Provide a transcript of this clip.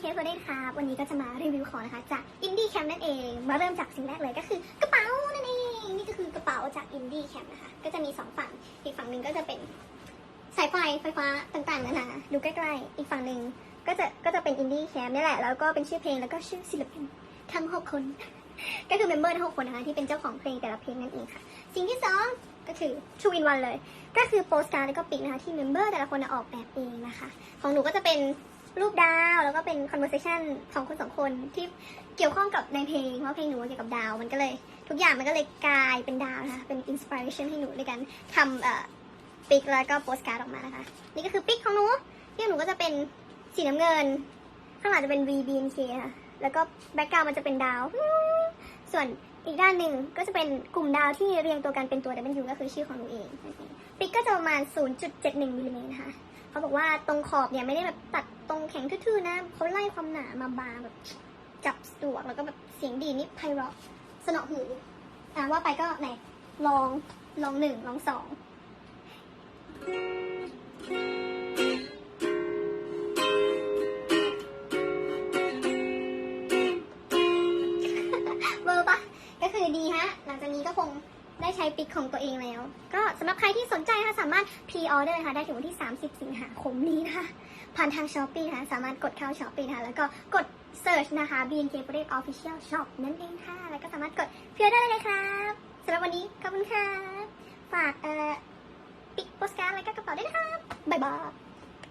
เคฟได้ครับ วันนี้ก็จะมารีวิวของนะคะจากอินดี้แคมนั่นเอง มาเริ่มจากสิ่งแรกเลยก็คือกระเป๋านั่นเอง นี่ก็คือกระเป๋าจากอินดี้แคมนะคะ ก็จะมีสองฝั่ง อีกฝั่งหนึ่งก็จะเป็นสายไฟไฟฟ้าต่างๆนานาดูใกล้ๆ อีกฝั่งหนึ่งก็จะก็จะเป็นอินดี้แคมนี่แหละ แล้วก็เป็นชื่อเพลงแล้วก็ชื่อศิลปินทั้งหกคน ก็คือเมมเบอร์ทั้งหกคนนะคะที่เป็นเจ้าของเพลงแต่ละเพลงนั่นเองค่ะ สิ่งที่สองก็คือ two in one เลย ก็คือโปสการ์ดแล้วก็ปิกนะคะที่เมมเบอร์แต่ละคนออกแบบเองนะคะ ของหนูก็จะเป็น รูปดาวแล้วก็เป็น conversation ของคนสองคนที่เกี่ยวข้องกับในเพลงเพราะเพลงหนูเกี่ยวกับดาวมันก็เลย ทุกอย่างมันก็เลยกลายเป็นดาวนะคะเป็น inspiration ให้หนูในการทำเอ่อปิกแล้วก็โปสการ์ดออกมานะคะ นี่ก็คือปิกของหนูที่หนูก็จะเป็นสีน้ำเงิน ข้างหลังจะเป็น V B N K ค่ะ แล้วก็แบ็กกราวมันจะเป็นดาว ส่วนอีกด้านหนึ่งก็จะเป็นกลุ่มดาวที่เรียงตัวกันเป็นตัว W ก็คือชื่อของหนูเองปิกก็จะประมาณ 0.71มิลลิเมตรนะคะเขาบอกว่าตรงขอบเนี่ยไม่ได้แบบตัดตรงแข็งทื่อๆนะเขาไล่ความหนามาบางแบบจับสวกแล้วก็แบบเสียงดีนี่ไพเราะสนอหูอะว่าไปก็ไหนลองลองหนึ่งลองสอง คือดีฮะ หลังจากนี้ก็คงได้ใช้ปิกของตัวเองแล้ว ก็สำหรับใครที่สนใจนะคะสามารถพรีออเดอร์นะคะได้ถึงวันที่ 30 สิงหาคมนี้นะคะ ผ่านทางช้อปปี้นะคะสามารถกดเข้าช้อปปี้นะคะแล้วก็กด search นะคะ BNK p r o d u c t Official Shop นั่นเองค่ะ แล้วก็สามารถกดพรีออเดอร์ได้เลยครับสำหรับวันนี้ขอบคุณค่ะฝากเอ่อปิกโปสการ์ดแล้วก็กระเป๋าด้วยนะครับบ๊ายบาย